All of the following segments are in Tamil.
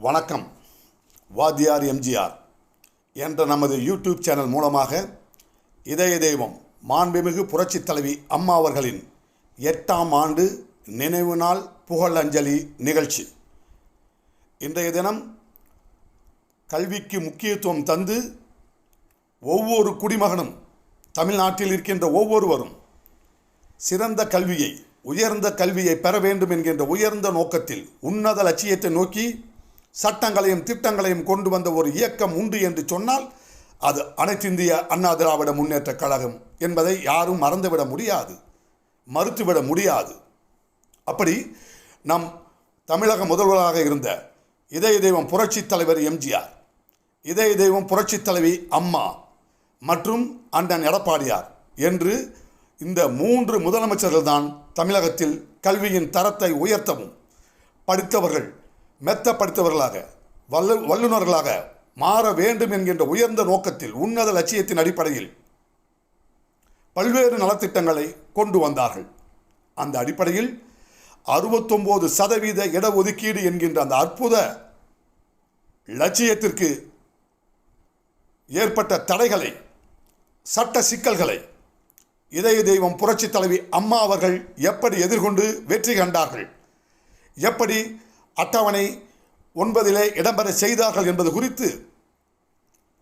வணக்கம். வாத்தியார் எம்ஜிஆர் என்ற நமது யூடியூப் சேனல் மூலமாக இதய தெய்வம் மாண்புமிகு புரட்சித் தலைவி அம்மா அவர்களின் எட்டாம் ஆண்டு நினைவு நாள் புகழஞ்சலி நிகழ்ச்சி. இன்றைய தினம் கல்விக்கு முக்கியத்துவம் தந்து ஒவ்வொரு குடிமகனும் தமிழ்நாட்டில் இருக்கின்ற ஒவ்வொருவரும் சிறந்த கல்வியை உயர்ந்த கல்வியை பெற வேண்டும் என்கின்ற உயர்ந்த நோக்கத்தில் உன்னத லட்சியத்தை நோக்கி சட்டங்களையும் திட்டங்களையும் கொண்டு வந்த ஒரு இயக்கம் உண்டு என்று சொன்னால் அது அனைத்திந்திய அண்ணா திராவிட முன்னேற்ற கழகம் என்பதை யாரும் மறந்துவிட முடியாது மறுத்துவிட முடியாது. அப்படி நம் தமிழக முதல்வராக இருந்த இதய தெய்வம் புரட்சித் தலைவர் எம்ஜிஆர் இதய தெய்வம் புரட்சித் தலைவி அம்மா மற்றும் அண்ணன் எடப்பாடியார் என்று இந்த மூன்று முதலமைச்சர்கள் தான் தமிழகத்தில் கல்வியின் தரத்தை உயர்த்தவும் படித்தவர்கள் மெத்தப்படுத்தவர்களாக வல்லு வல்ல வல்லுநர்களாக மாற வேண்டும் என்கின்ற உயர்ந்த நோக்கத்தில் உன்னத லட்சியத்தின் அடிப்படையில் பல்வேறு நலத்திட்டங்களை கொண்டு வந்தார்கள். அந்த அடிப்படையில் அறுபத்தொம்போது சதவீத இடஒதுக்கீடு என்கின்ற அந்த அற்புத லட்சியத்திற்கு ஏற்பட்ட தடைகளை சட்ட சிக்கல்களை இதய தெய்வம் புரட்சி தலைவி அம்மா அவர்கள் எப்படி எதிர்கொண்டு வெற்றி கண்டார்கள்? எப்படி அட்டவணை ஒன்பதிலே இடம்பெற செய்தார்கள் என்பது குறித்து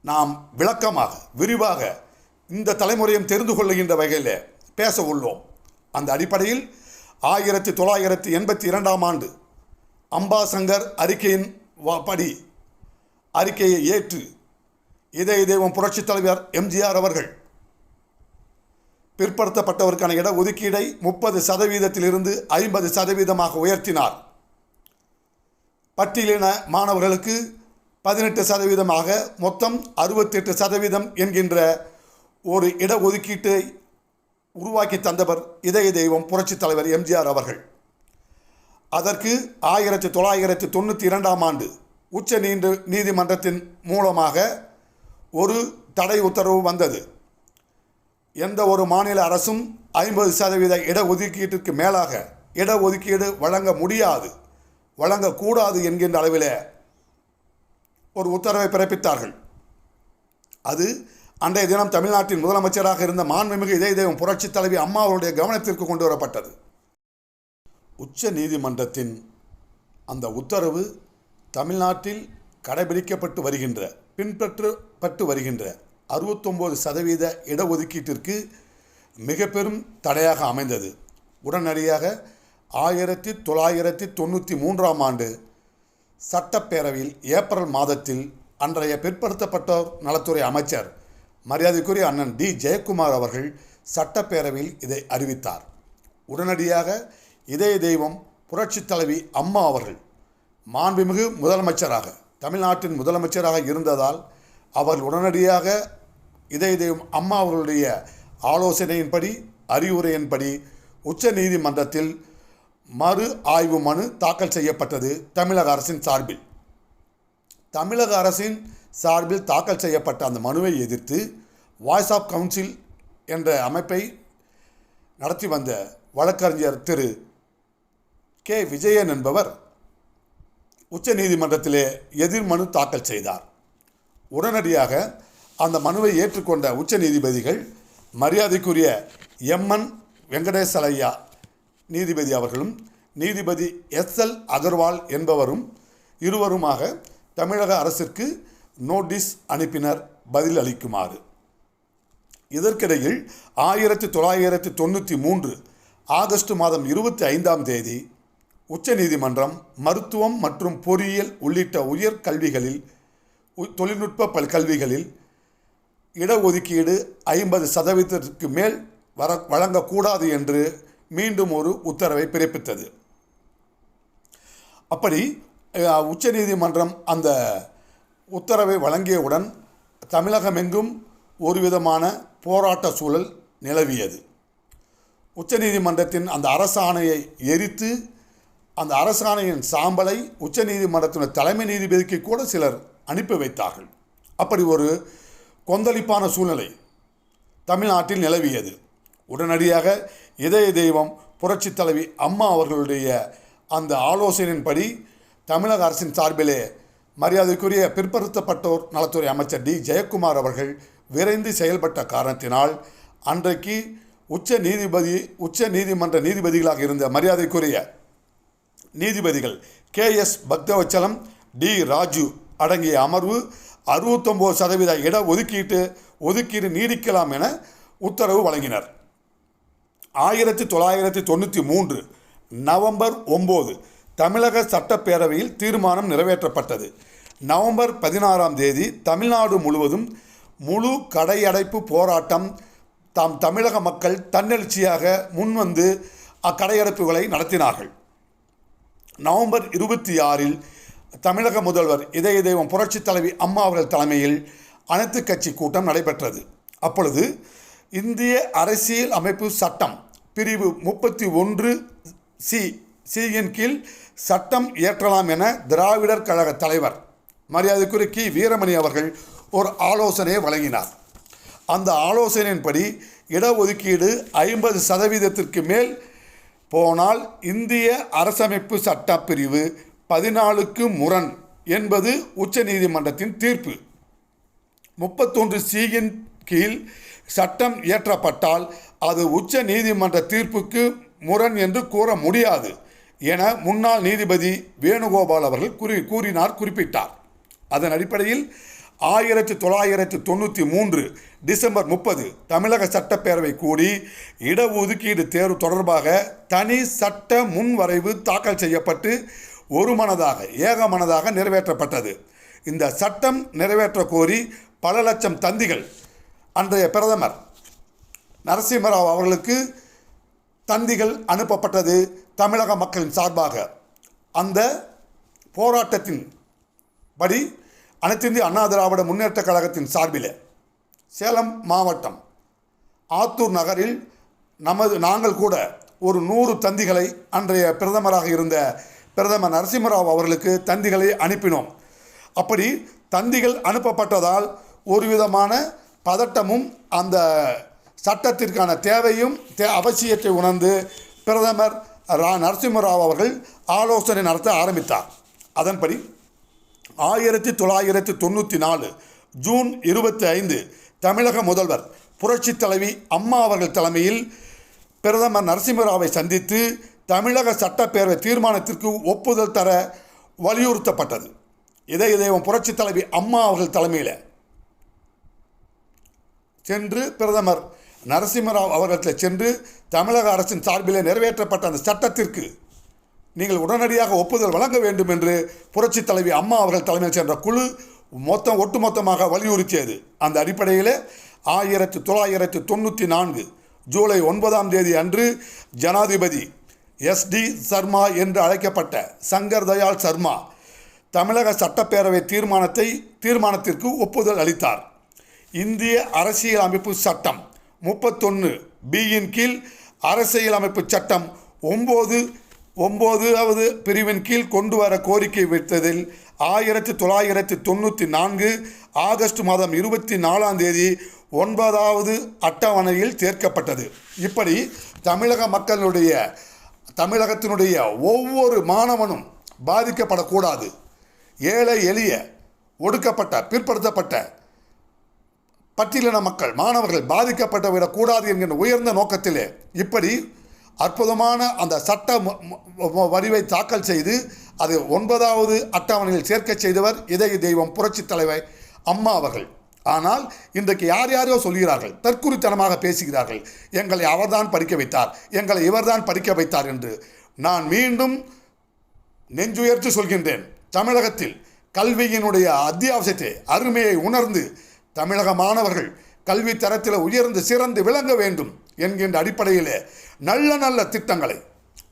நாம் விளக்கமாக விரிவாக இந்த தலைமுறையும் தெரிந்து கொள்ளுகின்ற வகையில் பேச உள்ளோம். அந்த அடிப்படையில் ஆயிரத்தி தொள்ளாயிரத்தி எண்பத்தி இரண்டாம் ஆண்டு அம்பாசங்கர் அறிக்கையின் வ- படி அறிக்கையை ஏற்று இதய தெய்வம் புரட்சித் தலைவர் எம்ஜிஆர் அவர்கள் பிற்படுத்தப்பட்டவருக்கான இட ஒதுக்கீடை முப்பது சதவீதத்திலிருந்து ஐம்பது சதவீதமாக உயர்த்தினார். பட்டியலின மாணவர்களுக்கு பதினெட்டு சதவீதமாக மொத்தம் அறுபத்தெட்டு சதவீதம் என்கின்ற ஒரு இடஒதுக்கீட்டை உருவாக்கி தந்தவர் இதய தெய்வம் புரட்சித் தலைவர் எம்ஜிஆர் அவர்கள். அதற்கு ஆயிரத்தி தொள்ளாயிரத்தி தொண்ணூற்றி இரண்டாம் ஆண்டு உச்ச நீண்டு நீதிமன்றத்தின் மூலமாக ஒரு தடை உத்தரவு வந்தது. எந்த ஒரு மாநில அரசும் ஐம்பது சதவீத இடஒதுக்கீட்டிற்கு மேலாக இடஒதுக்கீடு வழங்க முடியாது. வழங்கக்கூடாது என்கின்ற அளவில் ஒரு உத்தரவை பிறப்பித்தார்கள். அது அன்றைய தினம் தமிழ்நாட்டின் முதலமைச்சராக இருந்த மாண்புமிகு இதய தெய்வம் புரட்சித் தலைவி அம்மா அவருடைய கவனத்திற்கு கொண்டு வரப்பட்டது. உச்ச நீதிமன்றத்தின் அந்த உத்தரவு தமிழ்நாட்டில் கடைபிடிக்கப்பட்டு வருகின்ற பின்பற்றப்பட்டு வருகின்ற அறுபத்தொம்போது சதவீத இடஒதுக்கீட்டிற்கு மிக பெரும் தடையாக அமைந்தது. உடனடியாக ஆயிரத்தி தொள்ளாயிரத்தி தொண்ணூற்றி மூன்றாம் ஆண்டு சட்டப்பேரவையில் ஏப்ரல் மாதத்தில் அன்றைய பிற்படுத்தப்பட்டோர் நலத்துறை அமைச்சர் மரியாதைக்குரிய அண்ணன் டி. ஜெயக்குமார் அவர்கள் சட்டப்பேரவையில் இதை அறிவித்தார். உடனடியாக இதய தெய்வம் புரட்சித் தலைவி அம்மா அவர்கள் மாண்புமிகு முதலமைச்சராக தமிழ்நாட்டின் முதலமைச்சராக இருந்ததால் அவர் உடனடியாக இதய தெய்வம் அம்மா அவர்களுடைய ஆலோசனையின்படி அறிவுரையின்படி உச்ச நீதிமன்றத்தில் மறு ஆய்வு மனு தாக்கல் செய்யப்பட்டது தமிழக அரசின் சார்பில். தமிழக அரசின் சார்பில் தாக்கல் செய்யப்பட்ட அந்த மனுவை எதிர்த்து வாய்ஸ் ஆஃப் கவுன்சில் என்ற அமைப்பை நடத்தி வந்த வழக்கறிஞர் திரு. கே. விஜயன் என்பவர் உச்ச நீதிமன்றத்திலே எதிர்மனு தாக்கல் செய்தார். உடனடியாக அந்த மனுவை ஏற்றுக்கொண்ட உச்ச நீதிபதிகள் மரியாதைக்குரிய எம்என் வெங்கடேசலையா நீதிபதி அவர்களும் நீதிபதி எஸ் எல் அகர்வால் என்பவரும் இருவருமாக தமிழக அரசிற்கு நோட்டீஸ் அனுப்பினர் பதில் அளிக்குமாறு. இதற்கிடையில் ஆயிரத்தி தொள்ளாயிரத்தி தொண்ணூற்றி மூன்று ஆகஸ்ட் மாதம் இருபத்தி ஐந்தாம் தேதி உச்சநீதிமன்றம் மருத்துவம் மற்றும் பொறியியல் உள்ளிட்ட உயர் கல்விகளில் உ- தொழில்நுட்ப பல் கல்விகளில் இடஒதுக்கீடு ஐம்பது சதவீதத்திற்கு மேல் வர வழங்கக்கூடாது என்று மீண்டும் ஒரு உத்தரவை பிறப்பித்தது. அப்படி உச்சநீதிமன்றம் அந்த உத்தரவை வழங்கியவுடன் தமிழகமெங்கும் ஒரு விதமான போராட்ட சூழல் நிலவியது. உச்சநீதிமன்றத்தின் அந்த அரசாணையை எரித்து அந்த அரசாணையின் சாம்பலை உச்சநீதிமன்றத்தின் தலைமை நீதிபதிக்கு கூட சிலர் அனுப்பி வைத்தார்கள். அப்படி ஒரு கொந்தளிப்பான சூழ்நிலை தமிழ்நாட்டில் நிலவியது. உடனடியாக இதய தெய்வம் புரட்சி தலைவி அம்மா அவர்களுடைய அந்த ஆலோசனையின்படி தமிழக அரசின் சார்பிலே மரியாதைக்குரிய பிற்படுத்தப்பட்டோர் நலத்துறை அமைச்சர் டி. ஜெயக்குமார் அவர்கள் விரைந்து செயல்பட்ட காரணத்தினால் அன்றைக்கு உச்ச நீதிபதி உச்ச நீதிமன்ற நீதிபதிகளாக இருந்த மரியாதைக்குரிய நீதிபதிகள் K. S. Bakthavatsalam T. Raju அடங்கிய அமர்வு அறுபத்தொம்போது சதவீத இட ஒதுக்கீட்டு ஒதுக்கீடு நீடிக்கலாம் என உத்தரவு வழங்கினர். ஆயிரத்தி தொள்ளாயிரத்தி தொண்ணூற்றி மூன்று நவம்பர் ஒம்பது தமிழக சட்டப்பேரவையில் தீர்மானம் நிறைவேற்றப்பட்டது. நவம்பர் பதினாறாம் தேதி தமிழ்நாடு முழுவதும் முழு கடையடைப்பு போராட்டம் தாம் தமிழக மக்கள் தன்னெழுச்சியாக முன்வந்து அக்கடையடைப்புகளை நடத்தினார்கள். நவம்பர் இருபத்தி ஆறில் தமிழக முதல்வர் இதய தெய்வம் புரட்சித் தலைவி அம்மா அவர்கள் தலைமையில் அனைத்து கட்சி கூட்டம் நடைபெற்றது. அப்பொழுது இந்திய அரசியல் அமைப்பு சட்டம் பிரிவு முப்பத்தி ஒன்று சி சியின் கீழ் சட்டம் இயற்றலாம் என திராவிடர் கழக தலைவர் மரியாதைக்குரிய கி. வீரமணி அவர்கள் ஒரு ஆலோசனையை வழங்கினார். அந்த ஆலோசனையின்படி இடஒதுக்கீடு ஐம்பது சதவீதத்திற்கு மேல் போனால் இந்திய அரசமைப்பு சட்டப்பிரிவு பதினாலுக்கு முரண் என்பது உச்சநீதிமன்றத்தின் தீர்ப்பு. முப்பத்தொன்று சியின் கீழ் சட்டம் இயற்றப்பட்டால் அது உச்ச நீதிமன்ற தீர்ப்புக்கு முரண் என்று கூற முடியாது என முன்னாள் நீதிபதி வேணுகோபால் அவர்கள் கூறி கூறினார் குறிப்பிட்டார். அதன் அடிப்படையில் ஆயிரத்தி தொள்ளாயிரத்தி தொண்ணூற்றி மூன்று டிசம்பர் முப்பது தமிழக சட்டப்பேரவை கூடி இடஒதுக்கீடு தேர்வு தொடர்பாக தனி சட்ட முன்வரைவு தாக்கல் செய்யப்பட்டு ஒருமனதாக ஏகமனதாக நிறைவேற்றப்பட்டது. இந்த சட்டம் நிறைவேற்ற கோரி பல லட்சம் தந்திகள் அன்றைய பிரதமர் நரசிம்மராவ் அவர்களுக்கு தந்திகள் அனுப்பப்பட்டது தமிழக மக்களின் சார்பாக. அந்த போராட்டத்தின் படி அனைத்திந்திய அண்ணா திராவிட முன்னேற்ற கழகத்தின் சார்பில் சேலம் மாவட்டம் ஆத்தூர் நகரில் நமது நாங்கள் கூட ஒரு நூறு தந்திகளை அன்றைய பிரதமராக இருந்த பிரதமர் நரசிம்மராவ் அவர்களுக்கு தந்திகளை அனுப்பினோம். அப்படி தந்திகள் அனுப்பப்பட்டதால் ஒரு விதமான பதட்டமும் அந்த சட்டத்திற்கான தேவையும் தே அவசியத்தை உணர்ந்து பிரதமர் ரா நரசிம்மராவ் அவர்கள் ஆலோசனை நடத்த ஆரம்பித்தார். அதன்படி ஆயிரத்தி தொள்ளாயிரத்தி தொண்ணூற்றி நாலு ஜூன் இருபத்தி ஐந்து தமிழக முதல்வர் புரட்சி தலைவி அம்மா அவர்கள் தலைமையில் பிரதமர் நரசிம்மராவை சந்தித்து தமிழக சட்டப்பேரவை தீர்மானத்திற்கு ஒப்புதல் தர வலியுறுத்தப்பட்டது. இதய தெய்வம் புரட்சி தலைவி அம்மா அவர்கள் தலைமையில் சென்று பிரதமர் நரசிம்மராவ் அவர்களிடத்தில் சென்று தமிழக அரசின் சார்பிலே நிறைவேற்றப்பட்ட அந்த சட்டத்திற்கு நீங்கள் உடனடியாக ஒப்புதல் வழங்க வேண்டும் என்று புரட்சித் தலைவி அம்மா அவர்கள் தலைமையில் சென்ற குழு மொத்தம் ஒட்டுமொத்தமாக வலியுறுத்தியது. அந்த அடிப்படையில் ஆயிரத்தி தொள்ளாயிரத்தி தொண்ணூற்றி நான்கு ஜூலை ஒன்பதாம் தேதி அன்று ஜனாதிபதி எஸ்டி சர்மா என்று அழைக்கப்பட்ட சங்கர் தயாள் சர்மா தமிழக சட்டப்பேரவை தீர்மானத்தை தீர்மானத்திற்கு ஒப்புதல் அளித்தார். இந்திய அரசியல் அமைப்பு சட்டம் முப்பத்தொன்று பியின் கீழ் அரசியல் அமைப்பு சட்டம். ஒம்பது ஒம்போதாவது பிரிவின் கீழ் கொண்டு வர கோரிக்கை வைத்ததில் ஆயிரத்தி தொள்ளாயிரத்தி தொண்ணூற்றி நான்கு ஆகஸ்ட் மாதம் இருபத்தி நாலாம் தேதி ஒன்பதாவது அட்டவணையில் சேர்க்கப்பட்டது. இப்படி தமிழக மக்களுடைய தமிழகத்தினுடைய ஒவ்வொரு மாணவனும் பாதிக்கப்படக்கூடாது. ஏழை எளிய ஒடுக்கப்பட்ட பிற்படுத்தப்பட்ட பட்டியலின மக்கள் மாணவர்கள் பாதிக்கப்பட்டு விடக்கூடாது என்கின்ற உயர்ந்த நோக்கத்திலே இப்படி அற்புதமான அந்த சட்ட வரிவை தாக்கல் செய்து அது ஒன்பதாவது அட்டவணையில் சேர்க்க செய்தவர் இதய தெய்வம் புரட்சித் தலைவர் அம்மா அவர்கள். ஆனால் இன்றைக்கு யார் யாரோ சொல்கிறார்கள் தற்குறித்தனமாக பேசுகிறார்கள் எங்களை அவர்தான் படிக்க வைத்தார் எங்களை இவர்தான் படிக்க வைத்தார் என்று நான் மீண்டும் நெஞ்சுயர்த்து சொல்கின்றேன். தமிழகத்தில் கல்வியினுடைய அத்தியாவசியத்தை அருமையை உணர்ந்து தமிழக மாணவர்கள் கல்வி தரத்தில் உயர்ந்து சிறந்து விளங்க வேண்டும் என்கின்ற அடிப்படையில் நல்ல நல்ல திட்டங்களை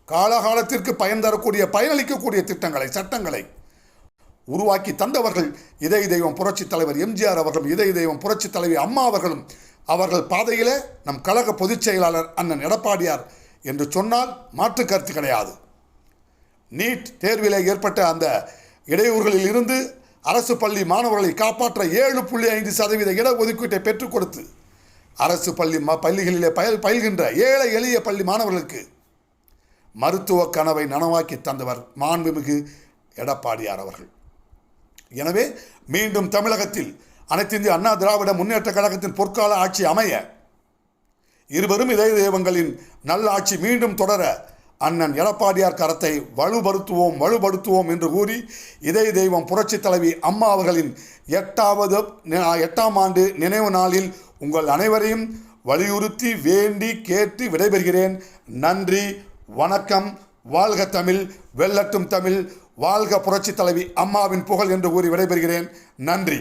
காலகாலத்திற்கு பயன் தரக்கூடிய பயனளிக்கக்கூடிய திட்டங்களை சட்டங்களை உருவாக்கி தந்தவர்கள் இதய தெய்வம் புரட்சித் தலைவர் எம்ஜிஆர் அவர்களும் இதய தெய்வம் புரட்சி தலைவி அம்மா அவர்களும் அவர்கள் பாதையிலே நம் கழக பொதுச் செயலாளர் அண்ணன் எடப்பாடியார் என்று சொன்னால் மாற்று கருத்து கிடையாது. நீட் தேர்விலே ஏற்பட்ட அந்த இடையூறுகளில் இருந்து அரசு பள்ளி மாணவர்களை காப்பாற்ற ஏழு புள்ளி ஐந்து சதவீத இடஒதுக்கீட்டை பெற்றுக் கொடுத்து அரசு பள்ளி ம பள்ளிகளிலே பயல் பயில்கின்ற ஏழை எளிய பள்ளி மாணவர்களுக்கு மருத்துவ கனவை நனவாக்கி தந்தவர் மாண்புமிகு எடப்பாடியார் அவர்கள். எனவே மீண்டும் தமிழகத்தில் அனைத்து இந்திய அண்ணா திராவிட முன்னேற்ற கழகத்தின் பொற்கால ஆட்சி அமைய இருவரும் இதய தெய்வங்களின் நல்ல ஆட்சி மீண்டும் தொடர அண்ணன் எடப்பாடியார் கரத்தை வலுப்படுத்துவோம் வலுப்படுத்துவோம் என்று கூறி இதய தெய்வம் புரட்சி தலைவி அம்மா அவர்களின் எட்டாவது எட்டாம் ஆண்டு நினைவு நாளில் உங்கள் அனைவரையும் வலியுறுத்தி வேண்டி கேட்டு விடைபெறுகிறேன். நன்றி வணக்கம் வாழ்க தமிழ் வெல்லட்டும் தமிழ் வாழ்க புரட்சி தலைவி அம்மாவின் புகழ் என்று கூறி விடைபெறுகிறேன். நன்றி.